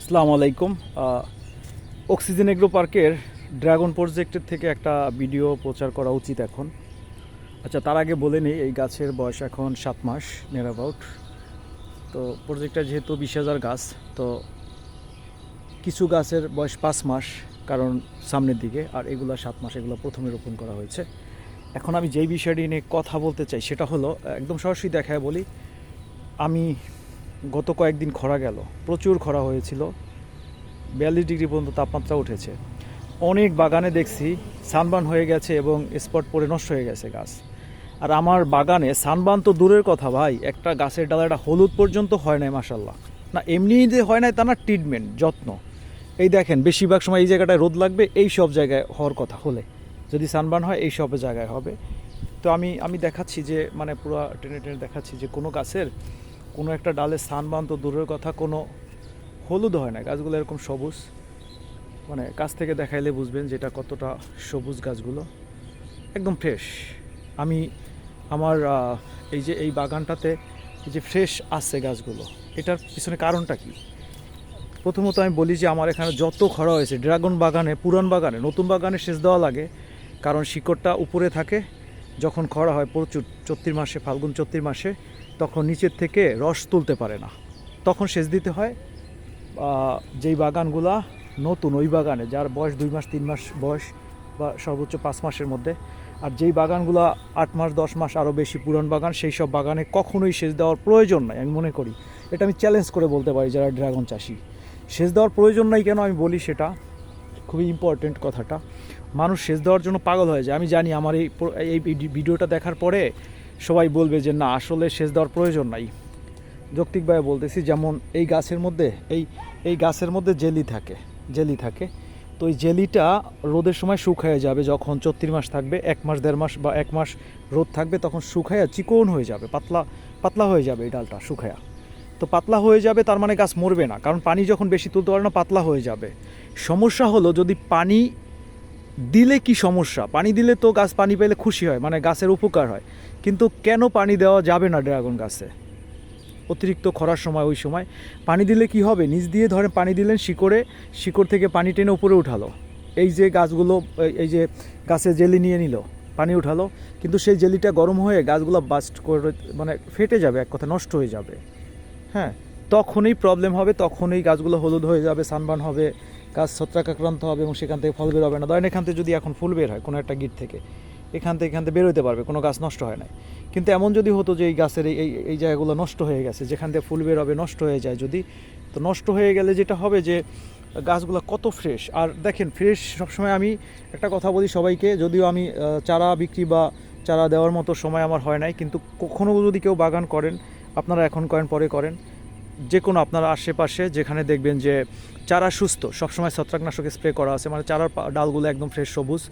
আসসালামু আলাইকুম। Oxygen agro পার্কের ড্রাগন প্রজেক্টের থেকে একটা ভিডিও প্রচার করা উচিত এখন। আচ্ছা তার আগে বলে নিই, এই গাছের বয়স এখন সাত মাস নিয়ার অ্যাবাউট তো প্রজেক্টটা যেহেতু বিশ হাজার গাছ, তো কিছু গাছের বয়স পাঁচ মাস, কারণ সামনের দিকে, আর এগুলো সাত মাস এগুলো প্রথমে রোপণ করা হয়েছে। এখন আমি যেই বিষয়টি নিয়ে কথা বলতে চাই, সেটা হলো, একদম সরাসরি দেখায় বলি, আমি গত কয়েকদিন খরা গেল, প্রচুর খরা হয়েছিল, বিয়াল্লিশ ডিগ্রি পর্যন্ত তাপমাত্রা উঠেছে। অনেক বাগানে দেখছি সানবান হয়ে গেছে এবং স্পট পরে নষ্ট হয়ে গেছে গাছ। আর আমার বাগানে সানবান তো দূরের কথা ভাই, একটা গাছের ডালাটা হলুদ পর্যন্ত হয় নাই মাসাল্লাহ না এমনি যে হয় নাই তা না ট্রিটমেন্ট যত্ন। এই দেখেন, বেশিরভাগ সময় এই জায়গাটায় রোদ লাগবে, এই সব জায়গায় হওয়ার কথা হলে। যদি সানবান হয়, এই সব জায়গায় হবে। তো আমি আমি দেখাচ্ছি যে মানে পুরো টেনে টেনে দেখাচ্ছি যে কোনো গাছের কোনো একটা ডালে সানবান তো দূরের কথা, কোনো হলুদ হয় না, গাছগুলো এরকম সবুজ। মানে কাছ থেকে দেখাইলে বুঝবেন যেটা কতটা সবুজ গাছগুলো। একদম ফ্রেশ আমি আমার এই যে এই বাগানটাতে এই যে ফ্রেশ আসছে গাছগুলো, এটার পিছনে কারণটা কি? প্রথমত আমি বলি যে আমার এখানে যত খরা হয়েছে, ড্রাগন বাগানে, পুরান বাগানে, নতুন বাগানে সেচ দেওয়া লাগে। কারণ শিকড়টা উপরে থাকে, যখন খরা হয় প্রচুর চৈত্র মাসে, ফাল্গুন চৈত্র মাসে তখন নিচের থেকে রস তুলতে পারে না। তখন সেচ দিতে হয়। যেই বাগানগুলা নতুন, ওই বাগানে, যার বয়স দুই মাস, তিন মাস বয়স বা সর্বোচ্চ পাঁচ মাসের মধ্যে, আর যেই বাগানগুলো আট মাস, দশ মাস আরও বেশি পুরান বাগান, সেই সব বাগানে কখনোই সেচ দেওয়ার প্রয়োজন নাই, আমি মনে করি। এটা আমি চ্যালেঞ্জ করে বলতে পারি যারা ড্রাগন চাষি। সেচ দেওয়ার প্রয়োজন নাই কেন আমি বলি সেটা? খুবই ইম্পর্টেন্ট কথাটা। মানুষ সেচ দেওয়ার জন্য পাগল হয়ে যায়। আমি জানি আমার এই এই ভিডিওটা দেখার পরে সবাই বলবে যে না, আসলে সেচ দেওয়ার প্রয়োজন নাই। যৌক্তিকভাবে বলতেছি, যেমন এই গাছের মধ্যে, এই এই গাছের মধ্যে জেলি থাকে জেলি থাকে। তো এই জেলিটা রোদের সময় শুকায় যাবে, যখন চত্রিশ মাস থাকবে, এক মাস, দেড় মাস বা এক মাস রোদ থাকবে, তখন শুকায়া চিকন হয়ে যাবে, পাতলা পাতলা হয়ে যাবে এই ডালটা শুকায়া। তো পাতলা হয়ে যাবে, তার মানে গাছ মরবে না, কারণ পানি যখন বেশি তুলতে পারে না, পাতলা হয়ে যাবে। সমস্যা হলো, যদি পানি দিলে কি সমস্যা? পানি দিলে তো গাছ পানি পেলে খুশি হয় মানে গাছের উপকার হয়। কিন্তু কেন পানি দেওয়া যাবে না ড্রাগন গাছে? অতিরিক্ত খরার সময়, ওই সময়। পানি দিলে কি হবে? নিচ দিয়ে ধরেন পানি দিলেন শিকড়ে, শিকড় থেকে পানি টেনে উপরে উঠালো। এই যে গাছগুলো, এই- যে গাছে জেলি নিয়ে নিল, পানি উঠালো। কিন্তু সেই জেলিটা গরম হয়ে গাছগুলো বাস্ট করে মানে ফেটে যাবে, এক কথা নষ্ট হয়ে যাবে। হ্যাঁ তখনই প্রবলেম হবে, তখনই গাছগুলো হলুদ হয়ে যাবে, সানবান হবে। গাছ ছত্রাকাক্রান্ত হবে এবং সেখান থেকে ফল বের হবে না। ধরেন এখান থেকে যদি এখন ফুল বের হয় কোনো একটা গিট থেকে, এখান থেকে এখান থেকে বেরোতে পারবে, কোনো গাছ নষ্ট হয় না কিন্তু এমন যদি হতো যে এই গাছের এই, এই- জায়গাগুলো নষ্ট হয়ে গেছে, যেখান থেকে ফুল বের হবে নষ্ট হয়ে যায় যদি, তো নষ্ট হয়ে গেলে যেটা হবে যে গাছগুলো কত ফ্রেশ আর দেখেন ফ্রেশ সবসময় আমি একটা কথা বলি সবাইকে, যদিও আমি চারা বিক্রি বা চারা দেওয়ার মতো সময় আমার হয় নাই, কিন্তু কখনও যদি কেউ বাগান করেন, আপনারা এখন করেন, পরে করেন যে কোনো আপনার আশেপাশে যেখানে দেখবেন যে চারা সুস্থ, সবসময় ছত্রাকনাশক স্প্রে করা আছে মানে চারার ডালগুলো একদম ফ্রেশ সবুজ,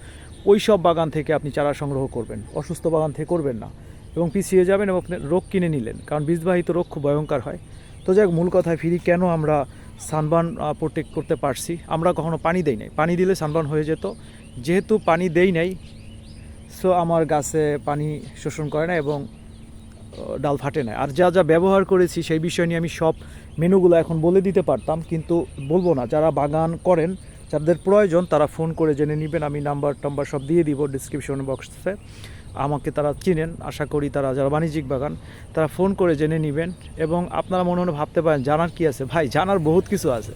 ওই সব বাগান থেকে আপনি চারা সংগ্রহ করবেন। অসুস্থ বাগান থেকে করবেন না। এবং পিছিয়ে যাবেন এবং আপনি রোগ কিনে নিলেন, কারণ বীজবাহিত রোগ খুব ভয়ঙ্কর হয়। তো যাই মূল কথায় ফিরি, কেন আমরা সানবান প্রোটেক্ট করতে পারছি? আমরা কখনো পানি দেই নাই। পানি দিলে সানবান হয়ে যেত। যেহেতু পানি দেই নাই সো আমার গাছে পানি শোষণ করে না এবং ডাল ফাটে না। আর যা যা ব্যবহার করেছি সেই বিষয় নিয়ে আমি সব মেনুগুলো এখন বলে দিতে পারতাম, কিন্তু বলব না। যারা বাগান করেন, যাদের প্রয়োজন, তারা ফোন করে জেনে নেবেন। আমি নাম্বার টাম্বার সব দিয়ে দিব ডিসক্রিপশন বক্সে আমাকে তারা চিনেন, আশা করি তারা যারা বাণিজ্যিক বাগান, তারা ফোন করে জেনে নেবেন। এবং আপনারা মনে মনে ভাবতে পারেন, জানার কি আছে? ভাই, জানার বহুত কিছু আছে।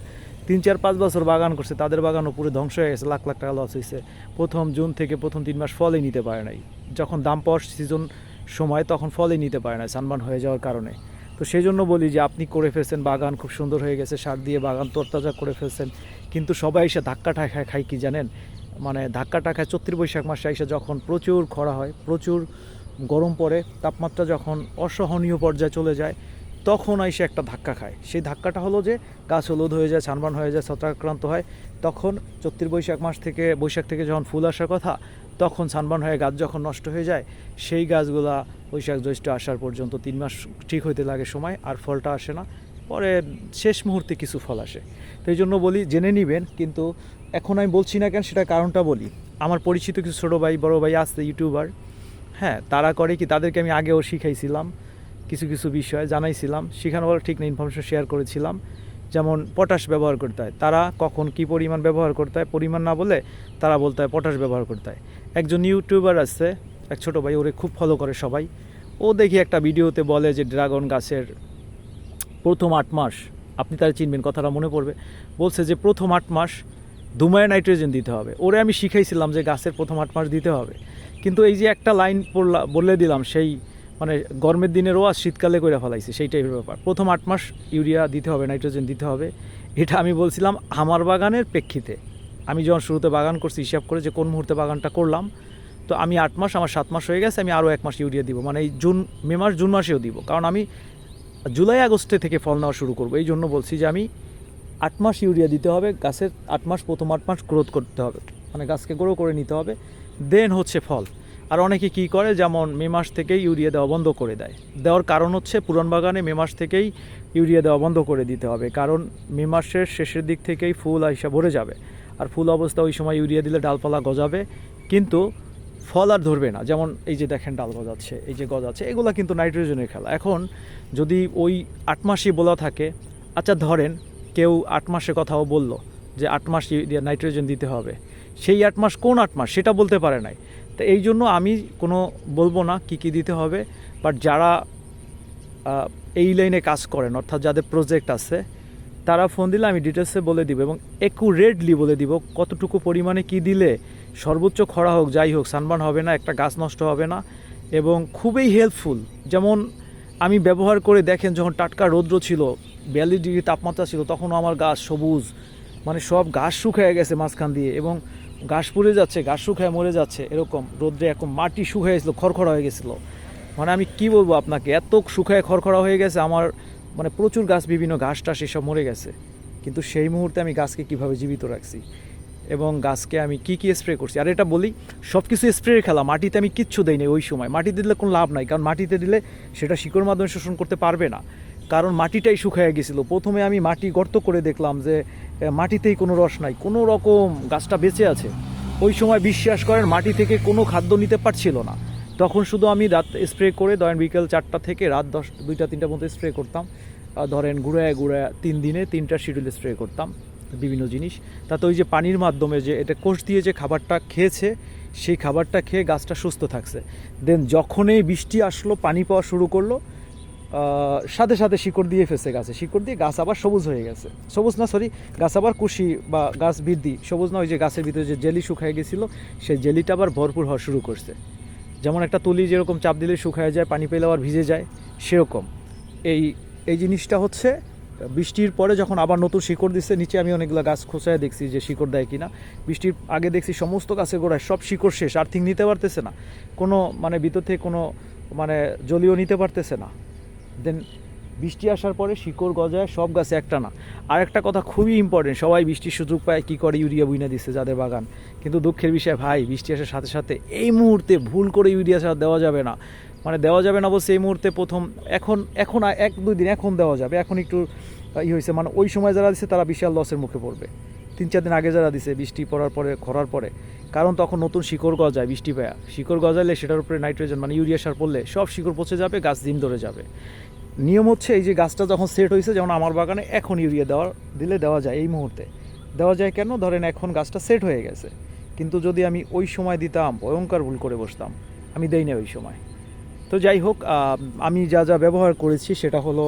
তিন, চার, পাঁচ বছর বাগান করছে, তাদের বাগানও পুরো ধ্বংস হয়ে গেছে, লাখ লাখ টাকা লস হয়েছে প্রথম জুন থেকে প্রথম তিন মাস ফলই নিতে পারে নাই। যখন দাম পাওয়ার সিজন সময় তখন ফলই নিতে পারে না, সানবান হয়ে যাওয়ার কারণে। তো সেই জন্য বলি যে, আপনি করে ফেলছেন, বাগান খুব সুন্দর হয়ে গেছে, সার দিয়ে বাগান তরতাজা করে ফেলছেন। কিন্তু সবাই এসে ধাক্কা খায় খায় কি জানেন? মানে ধাক্কা টাকায় চৈত্র বৈশাখ মাসে এসে যখন প্রচুর খরা হয়, প্রচুর গরম পড়ে, তাপমাত্রা যখন অসহনীয় পর্যায়ে চলে যায়, তখন এসে একটা ধাক্কা খায়। সেই ধাক্কাটা হলো যে, গাছ হলুদ হয়ে যায় ছানবান হয়ে যায় ছত্রাক্রান্ত হয়, তখন চৈত্র বৈশাখ মাস থেকে, বৈশাখ থেকে যখন ফুল আসার কথা তখন ছানবান হয়ে গাছ যখন নষ্ট হয়ে যায়, সেই গাছগুলা বৈশাখ জ্যৈষ্ঠ আসার পর্যন্ত তিন মাস ঠিক হইতে লাগে সময়, আর ফলটা আসে না। পরে শেষ মুহূর্তে কিছু ফল আসে। তো এই জন্য বলি, জেনে নিবেন, কিন্তু এখন আমি বলছি না কেন সেটা কারণটা বলি। আমার পরিচিত কিছু ছোটো ভাই, বড় ভাই আসছে ইউটিউবার। হ্যাঁ তারা করে কি, তাদেরকে আমি আগেও শিখাইছিলাম। কিছু কিছু বিষয় জানাইছিলাম। শেখানো বলা ঠিক না ইনফরমেশন শেয়ার করেছিলাম। যেমন পটাশ ব্যবহার করতে হয়, তারা কখন কি পরিমাণ ব্যবহার করতে হয়, পরিমাণ না বলে তারা বলতে হয় পটাশ ব্যবহার করতে হয়। একজন ইউটিউবার আছে, এক ছোটো ভাই, ওরে খুব ফলো করে সবাই। ও দেখি একটা ভিডিওতে বলে যে ড্রাগন গাছের প্রথম আট মাস, আপনি তারা চিনবেন কথাটা মনে পড়বে, বলছে যে প্রথম আট মাস দুমায় নাইট্রোজেন দিতে হবে। ওরে আমি শিখাইছিলাম যে গাছের প্রথম আট মাস দিতে হবে। কিন্তু এই যে একটা লাইন পড়লা, বলে দিলাম সেই মানে গরমের দিনের রোয়াজ শীতকালে করে ফেলাইছে সেই টাইপের ব্যাপার। প্রথম আট মাস ইউরিয়া দিতে হবে, নাইট্রোজেন দিতে হবে। এটা আমি বলছিলাম আমার বাগানের প্রেক্ষিতে। আমি যখন শুরুতে বাগান করছি, হিসাব করে যে কোন মুহূর্তে বাগানটা করলাম, তো আমি আট মাস, আমার সাত মাস হয়ে গেছে, আমি আরও এক মাস ইউরিয়া দিব। মানে এই জুন, মে মাস, জুন মাসেও দিব। কারণ আমি জুলাই, আগস্টে থেকে ফল নেওয়া শুরু করব। এই জন্য বলছি যে আমি আট মাস ইউরিয়া দিতে হবে, গাছের আট মাস, প্রথম আট মাস গ্রোথ করতে হবে। মানে গাছকে গ্রো করে নিতে হবে। দেন হচ্ছে ফল। আর অনেকে কি করে? যেমন মে মাস থেকেই ইউরিয়া দেওয়া বন্ধ করে দেয়। দেওয়ার কারণ হচ্ছে পুরান বাগানে মে মাস থেকেই ইউরিয়া দেওয়া বন্ধ করে দিতে হবে। কারণ মে মাসের শেষের দিক থেকেই ফুল আইসা ভরে যাবে। আর ফুল অবস্থা ওই সময় ইউরিয়া দিলে ডালপালা গজাবে। কিন্তু ফল আর ধরবে না। যেমন এই যে দেখেন ডাল গজাচ্ছে, এই যে গজাচ্ছে, এগুলো কিন্তু নাইট্রোজেনের খেলা। এখন যদি ওই আট মাসই বলা থাকে আচ্ছা ধরেন কেউ আট মাসের কথাও বলল যে আট মাস ইউরিয়া নাইট্রোজেন দিতে হবে। সেই আট মাস কোন আট মাস? সেটা বলতে পারে নাই। তো এই জন্য আমি কোনো বলব না কি কি দিতে হবে বাট যারা এই লাইনে কাজ করেন, অর্থাৎ যাদের প্রজেক্ট আছে, তারা ফোন দিলে আমি ডিটেলসে বলে দিব এবং একুরেটলি বলে দিব কতটুকু পরিমাণে কি দিলে সর্বোচ্চ খরা হোক, যাই হোক সানবার্ন হবে না, একটা গাছ নষ্ট হবে না এবং খুবই হেল্পফুল যেমন আমি ব্যবহার করে দেখেন যখন টাটকা রৌদ্র ছিল, বিয়াল্লিশ ডিগ্রি তাপমাত্রা ছিল, তখনও আমার গাছ সবুজ মানে সব গাছ শুকিয়ে গেছে মাঝখান দিয়ে এবং ঘাস পুড়ে যাচ্ছে, ঘাস শুকায় মরে যাচ্ছে, এরকম। রোদ্রে এখন মাটি শুকিয়ে গেছিল, খড়খড়া হয়ে গেছিল। মানে আমি কি বলব আপনাকে, এত শুকায় খড়খড়া হয়ে গেছে, আমার মানে প্রচুর গাছ, বিভিন্ন ঘাস টাস এসব মরে গেছে। কিন্তু সেই মুহূর্তে আমি গাছকে কীভাবে জীবিত রাখছি? এবং গাছকে আমি কি কি স্প্রে করছি? আর এটা বলি সব কিছু স্প্রের খেলা, মাটিতে আমি কিচ্ছু দেইনি ওই সময়। মাটিতে দিলে কোনো লাভ নাই, কারণ মাটিতে দিলে সেটা শিকড় মাধ্যমে শোষণ করতে পারবে না। কারণ মাটিটাই শুকিয়ে গেছিল। প্রথমে আমি মাটি গর্ত করে দেখলাম যে মাটিতেই কোনো রস নাই। কোনো রকম গাছটা বেঁচে আছে। ওই সময় বিশ্বাস করেন মাটি থেকে কোনো খাদ্য নিতে পারছিল না। তখন শুধু আমি রাত স্প্রে করে, ধরেন বিকেল চারটা থেকে রাত দশ, দুইটা তিনটা মতো স্প্রে করতাম। ধরেন গুঁড়ায় গুঁড়ায় তিন দিনে তিনটা শিডিউল স্প্রে করতাম বিভিন্ন জিনিস। তাতে ওই যে পানির মাধ্যমে যে, এটা কোষ দিয়ে যে খাবারটা খেয়েছে, সেই খাবারটা খেয়ে গাছটা সুস্থ থাকছে। দেন যখনই বৃষ্টি আসলো, পানি পাওয়া শুরু করল সাথে সাথে শিকড় দিয়ে ফেসে গাছে। শিকড় দিয়ে গাছ আবার সবুজ হয়ে গেছে। সবুজ না সরি গাছ আবার কুশি বা গাছ বৃদ্ধি। সবুজ না, ওই যে গাছের ভিতরে যে জেলি শুকায় গেছিল, সেই জেলিটা আবার ভরপুর হওয়া শুরু করছে। যেমন একটা তুলি যেরকম চাপ দিলে শুকায় যায়, পানি পেলে আবার ভিজে যায়, সেরকম। এই এই জিনিসটা হচ্ছে, বৃষ্টির পরে যখন আবার নতুন শিকড় দিচ্ছে নিচে আমি অনেকগুলো গাছ খোঁচায় দেখছি যে শিকড় দেয় কিনা। বৃষ্টির আগে দেখছি সমস্ত গাছের গোড়ায় সব শিকড় শেষ আর্থিং নিতে পারতেছে না। কোনো মানে ভিতর থেকে কোনো মানে জলীয় নিতে পারতেছে না। দেন বৃষ্টি আসার পরে শিকড় গজায় সব গাছে একটা না আর একটা কথা খুবই ইম্পর্টেন্ট সবাই বৃষ্টির সুযোগ পায়, কী করে ইউরিয়া বুইনা দিচ্ছে যাদের বাগান। কিন্তু দুঃখের বিষয়, ভাই, বৃষ্টি আসার সাথে সাথে এই মুহূর্তে ভুল করে ইউরিয়া সার দেওয়া যাবে না। মানে দেওয়া যাবে না বলছে এই মুহূর্তে প্রথম, এখন এখন এক দুই দিন, এখন দেওয়া যাবে। এখন একটু ই হয়েছে মানে ওই সময় যারা দিচ্ছে তারা বিশাল লসের মুখে পড়বে। তিন চার দিন আগে যারা দিছে, বৃষ্টি পড়ার পরে, খরার পরে, কারণ তখন নতুন শিকড় গজায় বৃষ্টি পায়া। শিকড় গজালে সেটার উপরে নাইট্রোজেন মানে ইউরিয়া সার পড়লে সব শিকড় পচে যাবে, গাছ দিন ধরে যাবে। নিয়ম হচ্ছে এই যে গাছটা যখন সেট হয়েছে যেমন আমার বাগানে এখন ইউরিয়া দেওয়া, দিলে দেওয়া যায় এই মুহূর্তে। দেওয়া যায় কেন? ধরেন এখন গাছটা সেট হয়ে গেছে। কিন্তু যদি আমি ওই সময় দিতাম ভয়ঙ্কর ভুল করে বসতাম। আমি দেই না ওই সময়। তো যাই হোক আমি যা যা ব্যবহার করেছি, সেটা হলো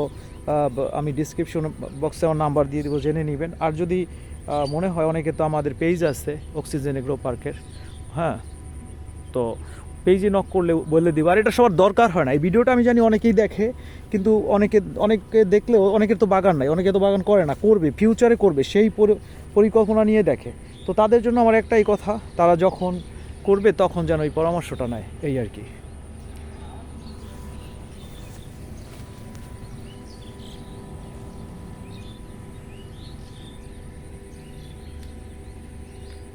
আমি ডিসক্রিপশন বক্সে আমার নাম্বার দিয়ে দেবো, জেনে নেবেন। আর যদি মনে হয় অনেকে তো আমাদের পেজ আছে অক্সিজেন এগ্রো পার্কের হ্যাঁ তো পেজে নক করলে বলে দিব। আর এটা সবার দরকার হয় না। এই ভিডিওটা আমি জানি অনেকেই দেখে, কিন্তু অনেকে অনেকে দেখলেও অনেকের তো বাগান নাই। অনেকে তো বাগান করে না, করবে ফিউচারে করবে, সেই পরিকল্পনা নিয়ে দেখে। তো তাদের জন্য আমার একটাই কথা, তারা যখন করবে তখন যেন এই পরামর্শটা নেয়, এই আর কি।